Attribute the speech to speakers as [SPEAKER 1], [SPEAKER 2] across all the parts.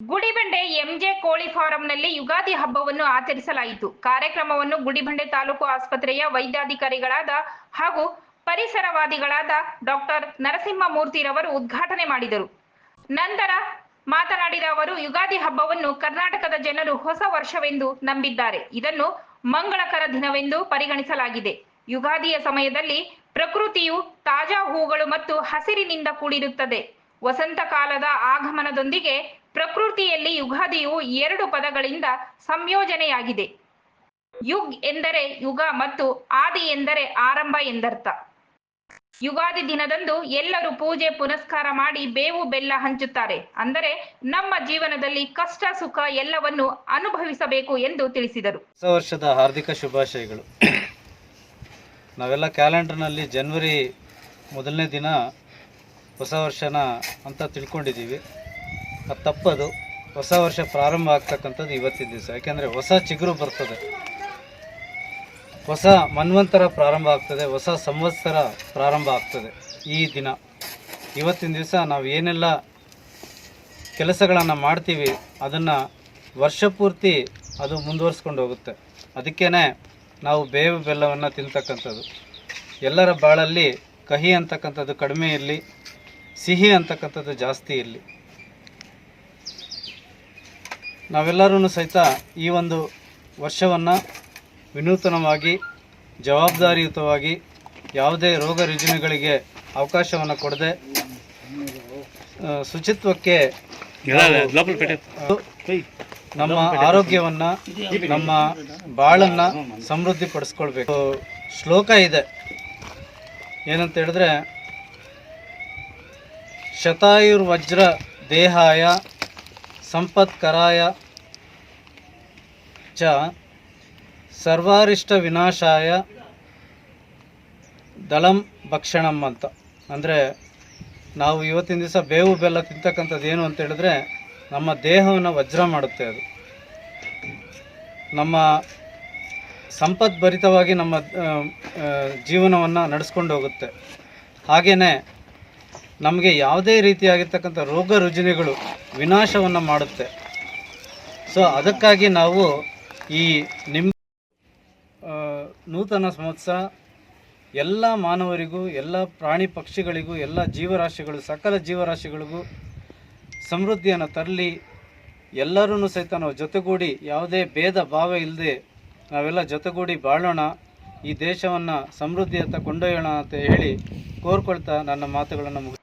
[SPEAKER 1] Gudibande MJ ಕೋಳಿ ಫಾರಂನಲ್ಲಿ ಯುಗಾದಿ ಹಬ್ಬವನ್ನು ಆಚರಿಸಲಾಯಿತು. ಕಾರ್ಯಕ್ರಮವನ್ನು ಗುಡಿಬಂಡೆ ತಾಲೂಕು ಆಸ್ಪತ್ರೆಯ ವೈದ್ಯಾಧಿಕಾರಿಗಳಾದ ಹಾಗೂ ಪರಿಸರವಾದಿಗಳಾದ ಡಾಕ್ಟರ್ ನರಸಿಂಹಮೂರ್ತಿರವರು ಉದ್ಘಾಟನೆ ಮಾಡಿದರು. ನಂತರ ಮಾತನಾಡಿದ ಅವರು, ಯುಗಾದಿ ಹಬ್ಬವನ್ನು ಕರ್ನಾಟಕದ ಜನರು ಹೊಸ ವರ್ಷವೆಂದು ನಂಬಿದ್ದಾರೆ. ಇದನ್ನು ಮಂಗಳಕರ ದಿನವೆಂದು ಪರಿಗಣಿಸಲಾಗಿದೆ. ಯುಗಾದಿಯ ಸಮಯದಲ್ಲಿ ಪ್ರಕೃತಿಯು ತಾಜಾ ಹೂಗಳು ಮತ್ತು ಹಸಿರಿನಿಂದ ಕೂಡಿರುತ್ತದೆ. ವಸಂತ ಕಾಲದ ಆಗಮನದೊಂದಿಗೆ ಪ್ರಕೃತಿಯಲ್ಲಿ ಯುಗಾದಿಯು ಎರಡು ಪದಗಳಿಂದ ಸಂಯೋಜನೆಯಾಗಿದೆ. ಯುಗ್ ಎಂದರೆ ಯುಗ ಮತ್ತು ಆದಿ ಎಂದರೆ ಆರಂಭ ಎಂದರ್ಥ. ಯುಗಾದಿ ದಿನದಂದು ಎಲ್ಲರೂ ಪೂಜೆ ಪುನಸ್ಕಾರ ಮಾಡಿ ಬೇವು ಬೆಲ್ಲ ಹಂಚುತ್ತಾರೆ. ಅಂದರೆ ನಮ್ಮ ಜೀವನದಲ್ಲಿ ಕಷ್ಟ, ಸುಖ ಎಲ್ಲವನ್ನು ಅನುಭವಿಸಬೇಕು ಎಂದು ತಿಳಿಸಿದರು.
[SPEAKER 2] ಹೊಸ ವರ್ಷದ ಹಾರ್ದಿಕ ಶುಭಾಶಯಗಳು. ನಾವೆಲ್ಲ ಕ್ಯಾಲೆಂಡರ್ನಲ್ಲಿ ಜನವರಿ ಮೊದಲನೇ ದಿನ ಹೊಸ ವರ್ಷನ ಅಂತ ತಿಳ್ಕೊಂಡಿದ್ದೀವಿ. ಅದು ತಪ್ಪದು. ಹೊಸ ವರ್ಷ ಪ್ರಾರಂಭ ಆಗ್ತಕ್ಕಂಥದ್ದು ಇವತ್ತಿನ ದಿವಸ. ಯಾಕೆಂದರೆ ಹೊಸ ಚಿಗುರು ಬರ್ತದೆ. ಹೊಸ ಮನ್ವಂತರ ಪ್ರಾರಂಭ ಆಗ್ತದೆ. ಹೊಸ ಸಂವತ್ಸರ ಪ್ರಾರಂಭ ಆಗ್ತದೆ ಈ ದಿನ. ಇವತ್ತಿನ ದಿವಸ ನಾವು ಏನೆಲ್ಲ ಕೆಲಸಗಳನ್ನು ಮಾಡ್ತೀವಿ, ಅದನ್ನು ವರ್ಷಪೂರ್ತಿ ಅದು ಮುಂದುವರಿಸ್ಕೊಂಡು ಹೋಗುತ್ತೆ. ಅದಕ್ಕೇ ನಾವು ಬೇವು ಬೆಲ್ಲವನ್ನು ತಿಂತಕ್ಕಂಥದ್ದು. ಎಲ್ಲರ ಬಾಳಲ್ಲಿ ಕಹಿ ಅಂತಕ್ಕಂಥದ್ದು ಕಡಿಮೆ ಇರಲಿ. ಸಿಹಿ ಅಂತಕ್ಕಂಥದ್ದು ಜಾಸ್ತಿ ಇಲ್ಲಿ. ನಾವೆಲ್ಲರೂ ಸಹಿತ ಈ ಒಂದು ವರ್ಷವನ್ನು ವಿನೂತನವಾಗಿ ಜವಾಬ್ದಾರಿಯುತವಾಗಿ ಯಾವುದೇ ರೋಗ ರುಜಿನಗಳಿಗೆ ಅವಕಾಶವನ್ನು ಕೊಡದೆ ಶುಚಿತ್ವಕ್ಕೆ ನಮ್ಮ ಆರೋಗ್ಯವನ್ನ ನಮ್ಮ ಬಾಳನ್ನ ಸಮೃದ್ಧಿ ಪಡಿಸ್ಕೊಳ್ಬೇಕು ಶ್ಲೋಕ ಇದೆ. ಏನಂತ ಹೇಳಿದ್ರೆ ಶತಾಯುರ್ವಜ್ರ ದೇಹಾಯ ಸಂಪತ್ಕರಾಯ ಚ ಸರ್ವಾರಿಷ್ಟ ವಿನಾಶಾಯ ದಳಂ ಭಕ್ಷಣಂ ಅಂತ. ಅಂದರೆ ನಾವು ಇವತ್ತಿನ ದಿವಸ ಬೇವು ಬೆಲ್ಲ ತಿಂತಕ್ಕಂಥದ್ದು ಏನು ಅಂತ ಹೇಳಿದ್ರೆ ನಮ್ಮ ದೇಹವನ್ನು ವಜ್ರ ಮಾಡುತ್ತೆ ಅದು. ನಮ್ಮ ಸಂಪದ್ಭರಿತವಾಗಿ ನಮ್ಮ ಜೀವನವನ್ನು ನಡೆಸ್ಕೊಂಡು ಹೋಗುತ್ತೆ. ಹಾಗೆಯೇ ನಮಗೆ ಯಾವುದೇ ರೀತಿಯಾಗಿರ್ತಕ್ಕಂಥ ರೋಗ ರುಜಿನಗಳು ವಿನಾಶವನ್ನು ಮಾಡುತ್ತೆ. ಸೊ ಅದಕ್ಕಾಗಿ ನಾವು ಈ ನಿಮ್ಮ ನೂತನ ಸಂವತ್ಸರ ಎಲ್ಲ ಮಾನವರಿಗೂ, ಎಲ್ಲ ಪ್ರಾಣಿ ಪಕ್ಷಿಗಳಿಗೂ, ಎಲ್ಲ ಜೀವರಾಶಿಗಳು, ಸಕಲ ಜೀವರಾಶಿಗಳಿಗೂ ಸಮೃದ್ಧಿಯನ್ನು ತರಲಿ. ಎಲ್ಲರೂ ಸಹಿತ ನಾವು ಜೊತೆಗೂಡಿ, ಯಾವುದೇ ಭೇದ ಭಾವ ಇಲ್ಲದೆ ನಾವೆಲ್ಲ ಜೊತೆಗೂಡಿ ಬಾಳೋಣ. ಈ ದೇಶವನ್ನು ಸಮೃದ್ಧಿಯತ್ತ ಕೊಂಡೊಯ್ಯೋಣ ಅಂತ ಹೇಳಿ ಕೋರ್ಕೊಳ್ತಾ ನನ್ನ ಮಾತುಗಳನ್ನು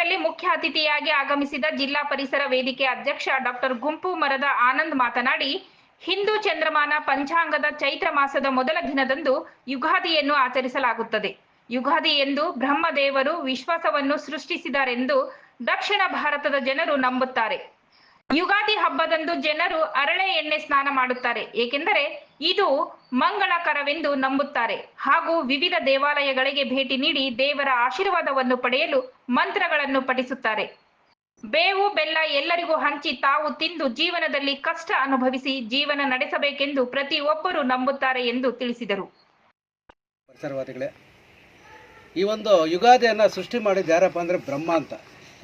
[SPEAKER 1] ಕಾರ್ಯಕ್ರಮದಲ್ಲಿ ಮುಖ್ಯ ಅತಿಥಿಯಾಗಿ ಆಗಮಿಸಿದ ಜಿಲ್ಲಾ ಪರಿಸರ ವೇದಿಕೆ ಅಧ್ಯಕ್ಷ ಡಾಕ್ಟರ್ ಗುಂಪು ಮರದ ಆನಂದ್ ಮಾತನಾಡಿ, ಹಿಂದೂ ಚಂದ್ರಮಾನ ಪಂಚಾಂಗದ ಚೈತ್ರ ಮಾಸದ ಮೊದಲ ದಿನದಂದು ಯುಗಾದಿಯನ್ನು ಆಚರಿಸಲಾಗುತ್ತದೆ. ಯುಗಾದಿ ಎಂದು ಬ್ರಹ್ಮದೇವರು ವಿಶ್ವಾಸವನ್ನು ಸೃಷ್ಟಿಸಿದರೆಂದು ದಕ್ಷಿಣ ಭಾರತದ ಜನರು ನಂಬುತ್ತಾರೆ. ಯುಗಾದಿ ಹಬ್ಬದಂದು ಜನರು ಅರಳೆ ಎಣ್ಣೆ ಸ್ನಾನ ಮಾಡುತ್ತಾರೆ, ಏಕೆಂದರೆ ಇದು ಮಂಗಳಕರವೆಂದು ನಂಬುತ್ತಾರೆ. ಹಾಗೂ ವಿವಿಧ ದೇವಾಲಯಗಳಿಗೆ ಭೇಟಿ ನೀಡಿ ದೇವರ ಆಶೀರ್ವಾದವನ್ನು ಪಡೆಯಲು ಮಂತ್ರಗಳನ್ನು ಪಠಿಸುತ್ತಾರೆ. ಬೇವು, ಬೆಲ್ಲ ಎಲ್ಲರಿಗೂ ಹಂಚಿ ತಾವು ತಿಂದು ಜೀವನದಲ್ಲಿ ಕಷ್ಟ ಅನುಭವಿಸಿ ಜೀವನ ನಡೆಸಬೇಕೆಂದು ಪ್ರತಿಯೊಬ್ಬರು ನಂಬುತ್ತಾರೆ ಎಂದು ತಿಳಿಸಿದರು.
[SPEAKER 3] ಈ ಒಂದು ಯುಗಾದಿಯನ್ನು ಸೃಷ್ಟಿ ಮಾಡಿದ್ದು ಯಾರಪ್ಪ ಅಂದರೆ ಬ್ರಹ್ಮ ಅಂತ.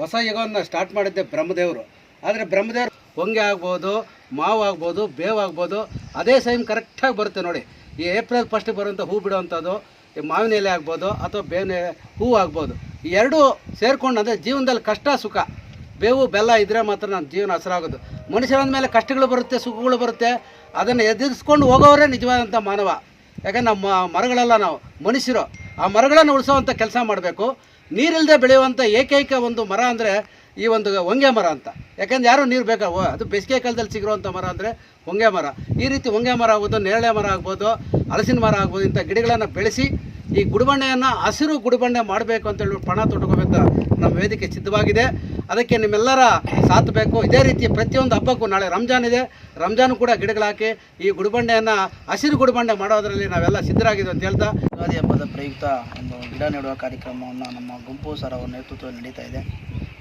[SPEAKER 3] ಹೊಸ ಯುಗವನ್ನು ಸ್ಟಾರ್ಟ್ ಮಾಡಿದ್ದೆ ಬ್ರಹ್ಮದೇವರು. ಆದರೆ ಬ್ರಹ್ಮದೇವರು ಹೊಂಗೆ ಆಗ್ಬೋದು, ಮಾವು ಆಗ್ಬೋದು, ಬೇವು ಆಗ್ಬೋದು, ಅದೇ ಸೈಮ್ ಕರೆಕ್ಟಾಗಿ ಬರುತ್ತೆ ನೋಡಿ. ಈ ಏಪ್ರಿಲ್ ಫಸ್ಟಿಗೆ ಬರುವಂಥ ಹೂ ಬಿಡುವಂಥದ್ದು ಮಾವಿನ ಎಲೆ ಆಗ್ಬೋದು, ಅಥವಾ ಬೇವಿನ ಹೂ ಆಗ್ಬೋದು. ಎರಡೂ ಸೇರ್ಕೊಂಡು ಅಂದರೆ ಜೀವನದಲ್ಲಿ ಕಷ್ಟ, ಸುಖ. ಬೇವು, ಬೆಲ್ಲ ಇದ್ದರೆ ಮಾತ್ರ ನಮ್ಮ ಜೀವನ ಹಸರಾಗೋದು. ಮನುಷ್ಯರಂದ ಮೇಲೆ ಕಷ್ಟಗಳು ಬರುತ್ತೆ, ಸುಖಗಳು ಬರುತ್ತೆ. ಅದನ್ನು ಎದುರಿಸ್ಕೊಂಡು ಹೋಗೋವರೇ ನಿಜವಾದಂಥ ಮಾನವ. ಯಾಕಂದ್ರೆ ನಮ್ಮ ಮರಗಳೆಲ್ಲ ನಾವು, ಮನುಷ್ಯರು. ಆ ಮರಗಳನ್ನು ಉಳಿಸೋವಂಥ ಕೆಲಸ ಮಾಡಬೇಕು. ನೀರಿಲ್ಲದೆ ಬೆಳೆಯುವಂಥ ಏಕೈಕ ಒಂದು ಮರ ಅಂದರೆ ಈ ಒಂದು ಹೊಂಗೆ ಮರ ಅಂತ. ಯಾಕಂದ್ರೆ ಯಾರು ನೀರು ಬೇಕಾ? ಅದು ಬೇಸಿಗೆ ಕಾಲದಲ್ಲಿ ಸಿಗಿರುವಂಥ ಮರ ಅಂದರೆ ಹೊಂಗೆ ಮರ. ಈ ರೀತಿ ಹೊಂಗೆ ಮರ ಆಗ್ಬೋದು ನೇರಳೆ ಮರ ಆಗ್ಬೋದು ಹಲಸಿನ ಮರ ಆಗ್ಬೋದು, ಇಂಥ ಗಿಡಗಳನ್ನು ಬೆಳೆಸಿ ಈ ಗುಡಿಬಂಡೆಯನ್ನು ಹಸಿರು ಗುಡಿಬಂಡೆ ಮಾಡಬೇಕು ಅಂತೇಳಿ ಪಣ ತೊಟ್ಕೋಬೇಕು ನಮ್ಮ ವೇದಿಕೆ ಸಿದ್ಧವಾಗಿದೆ. ಅದಕ್ಕೆ ನಿಮ್ಮೆಲ್ಲರ ಸಾಥ್ ಬೇಕು. ಇದೇ ರೀತಿ ಪ್ರತಿಯೊಂದು ಹಬ್ಬಕ್ಕೂ ನಾಳೆ ರಂಜಾನ್ ಇದೆ. ರಂಜಾನ್ ಕೂಡ ಗಿಡಗಳಾಕಿ ಈ ಗುಡಿಬಂಡೆಯನ್ನು ಹಸಿರು ಗುಡಿಬಂಡೆ ಮಾಡೋದರಲ್ಲಿ ನಾವೆಲ್ಲ ಸಿದ್ಧರಾಗಿದ್ದು ಅಂತ ಹೇಳ್ತಾ.
[SPEAKER 4] ಯುಗಾದಿ ಹಬ್ಬದ ಪ್ರಯುಕ್ತ ಒಂದು ಗಿಡ ನೆಡುವ ಕಾರ್ಯಕ್ರಮವನ್ನು ನಮ್ಮ ಗುಂಪು ಸರ್ ಅವರ ನೇತೃತ್ವದಲ್ಲಿ ನಡೀತಾ ಇದೆ.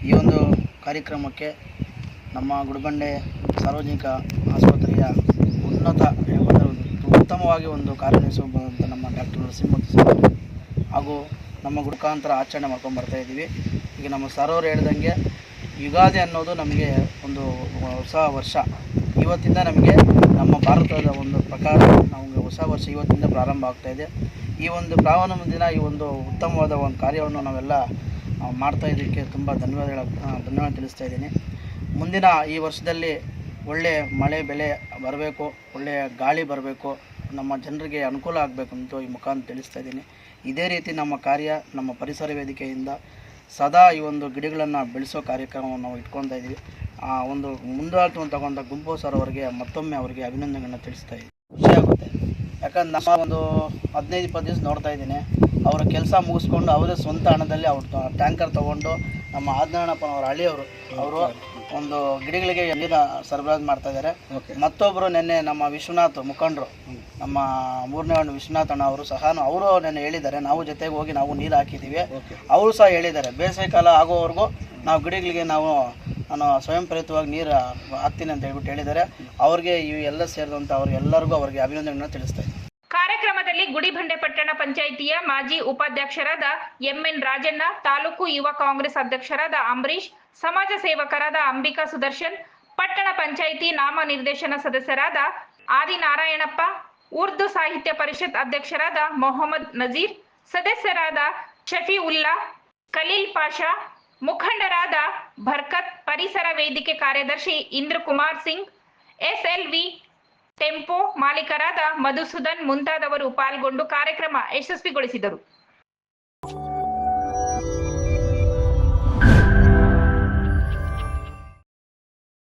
[SPEAKER 4] ಈ ಒಂದು ಕಾರ್ಯಕ್ರಮಕ್ಕೆ ನಮ್ಮ ಗುಡಿಬಂಡೆ ಸಾರ್ವಜನಿಕ ಆಸ್ಪತ್ರೆಯ ಉನ್ನತ ಉತ್ತಮವಾಗಿ ಒಂದು ಕಾರ್ಯನಿರ್ವಹಿಸುವಂಥ ನಮ್ಮ ಡಾಕ್ಟರ್ ನರಸಿಂಹ ಸರ್ ಹಾಗೂ ನಮ್ಮ ಗುಡ್ಕಾಂತರ ಆಚರಣೆ ಮಾಡ್ಕೊಂಡು ಬರ್ತಾ ಇದ್ದೀವಿ. ಈಗ ನಮ್ಮ ಸರ್ ಅವರು ಹೇಳ್ದಂಗೆ ಯುಗಾದಿ ಅನ್ನೋದು ನಮಗೆ ಒಂದು ಹೊಸ ವರ್ಷ. ಇವತ್ತಿಂದ ನಮಗೆ ನಮ್ಮ ಭಾರತದ ಒಂದು ಪ್ರಕಾರ ನಮಗೆ ಹೊಸ ವರ್ಷ ಇವತ್ತಿಂದ ಪ್ರಾರಂಭ ಆಗ್ತಾ ಇದೆ. ಈ ಒಂದು ಪ್ರಾರಂಭ ದಿನ ಈ ಒಂದು ಉತ್ತಮವಾದ ಒಂದು ಕಾರ್ಯವನ್ನು ನಾವೆಲ್ಲ ಮಾಡ್ತಾ ಇದಕ್ಕೆ ತುಂಬ ಧನ್ಯವಾದ ಧನ್ಯವಾದ ತಿಳಿಸ್ತಾ ಇದ್ದೀನಿ. ಮುಂದಿನ ಈ ವರ್ಷದಲ್ಲಿ ಒಳ್ಳೆಯ ಮಳೆ ಬೆಳೆ ಬರಬೇಕು ಒಳ್ಳೆಯ ಗಾಳಿ ಬರಬೇಕು. ನಮ್ಮ ಜನರಿಗೆ ಅನುಕೂಲ ಆಗಬೇಕು ಅಂತ ಈ ಮುಖಾಂತ ತಿಳಿಸ್ತಾ ಇದ್ದೀನಿ. ಇದೇ ರೀತಿ ನಮ್ಮ ಕಾರ್ಯ ನಮ್ಮ ಪರಿಸರ ವೇದಿಕೆಯಿಂದ ಸದಾ ಈ ಒಂದು ಗಿಡಗಳನ್ನು ಬೆಳೆಸೋ ಕಾರ್ಯಕ್ರಮವನ್ನು ನಾವು ಇಟ್ಕೊತಾ ಇದ್ದೀವಿ. ಆ ಒಂದು ಮುಂದಾಳತ್ವವನ್ನು ತಗೊಂಡ ಗುಂಪು ಸರ್ ಅವರಿಗೆ ಮತ್ತೊಮ್ಮೆ ಅವರಿಗೆ ಅಭಿನಂದನೆಗಳನ್ನ ತಿಳಿಸ್ತಾ ಇದ್ದೀವಿ ಖುಷಿ ಆಗುತ್ತೆ. ಯಾಕಂದ್ರೆ ನಮ್ಮ ಒಂದು ಹದಿನೈದು, ಇಪ್ಪತ್ತು ದಿವಸ ನೋಡ್ತಾ ಇದ್ದೀನಿ. ಅವರ ಕೆಲಸ ಮುಗಿಸ್ಕೊಂಡು ಅವರೇ ಸ್ವಂತ ಹಣದಲ್ಲಿ ಅವ್ರ ಟ್ಯಾಂಕರ್ ತೊಗೊಂಡು ನಮ್ಮ ಆಜ್ಞಾನಪ್ಪನವರ ಹಳ್ಳಿಯವರು. ಅವರು ಒಂದು ಗಿಡಗಳಿಗೆ ನೀರ ಸರಬರಾಜು ಮಾಡ್ತಾ ಇದ್ದಾರೆ ಮತ್ತೊಬ್ಬರು ನಿನ್ನೆ ನಮ್ಮ ವಿಶ್ವನಾಥ್ ಮುಖಂಡರು ನಮ್ಮ ಮೂರನೇ ಒಂದು ವಿಶ್ವನಾಥ್ ಅಣ್ಣ ಅವರು ಸಹ ಅವರು ನೆನ್ನೆ ಹೇಳಿದ್ದಾರೆ ನಾವು ಜೊತೆಗೆ ಹೋಗಿ ನಾವು ನೀರು ಹಾಕಿದ್ದೀವಿ ಅವರು ಸಹ ಹೇಳಿದ್ದಾರೆ ಬೇಸಿಗೆ ಕಾಲ ಆಗೋವರೆಗೂ ನಾವು ಗಿಡಗಳಿಗೆ ನಾವು ನಾನು ಸ್ವಯಂ ಪ್ರೇರಿತವಾಗಿ ನೀರು ಹಾಕ್ತೀನಿ ಅಂತ ಹೇಳ್ಬಿಟ್ಟು ಹೇಳಿದ್ದಾರೆ. ಅವ್ರಿಗೆ ಇವೆಲ್ಲ ಸೇರಿದಂಥ ಅವ್ರಿಗೆಲ್ಲರಿಗೂ ಅವ್ರಿಗೆ ಅಭಿನಂದನೆಗಳನ್ನ ತಿಳಿಸ್ತಾ ಇದ್ದೀನಿ.
[SPEAKER 1] ಕಾರ್ಯಕ್ರಮದಲ್ಲಿ ಗುಡಿಬಂಡೆ ಪಟ್ಟಣ ಪಂಚಾಯಿತಿಯ ಮಾಜಿ ಉಪಾಧ್ಯಕ್ಷರಾದ ಎಂಎನ್ ರಾಜಣ್ಣ, ತಾಲೂಕು ಯುವ ಕಾಂಗ್ರೆಸ್ ಅಧ್ಯಕ್ಷರಾದ ಅಂಬರೀಶ್ ಸಮಾಜ ಸೇವಕರಾದ ಅಂಬಿಕಾ ಸುದರ್ಶನ್, ಪಟ್ಟಣ ಪಂಚಾಯಿತಿ ನಾಮ ನಿರ್ದೇಶನ ಸದಸ್ಯರಾದ ಆದಿನಾರಾಯಣಪ್ಪ, ಉರ್ದು ಸಾಹಿತ್ಯ ಪರಿಷತ್ ಅಧ್ಯಕ್ಷರಾದ ಮೊಹಮ್ಮದ್ ನಜೀರ್, ಸದಸ್ಯರಾದ ಶಫಿ ಉಲ್ಲಾ ಖಲೀಲ್ ಪಾಷಾ, ಮುಖಂಡರಾದ ಭರ್ಕತ್, ಪರಿಸರ ವೇದಿಕೆ ಕಾರ್ಯದರ್ಶಿ ಇಂದ್ರಕುಮಾರ್ ಸಿಂಗ್, ಎಸ್ಎಲ್ವಿ ಟೆಂಪೋ ಮಾಲೀಕರಾದ ಮಧುಸೂದನ್ ಮುಂತಾದವರು ಪಾಲ್ಗೊಂಡು ಕಾರ್ಯಕ್ರಮ ಯಶಸ್ವಿಗೊಳಿಸಿದರು.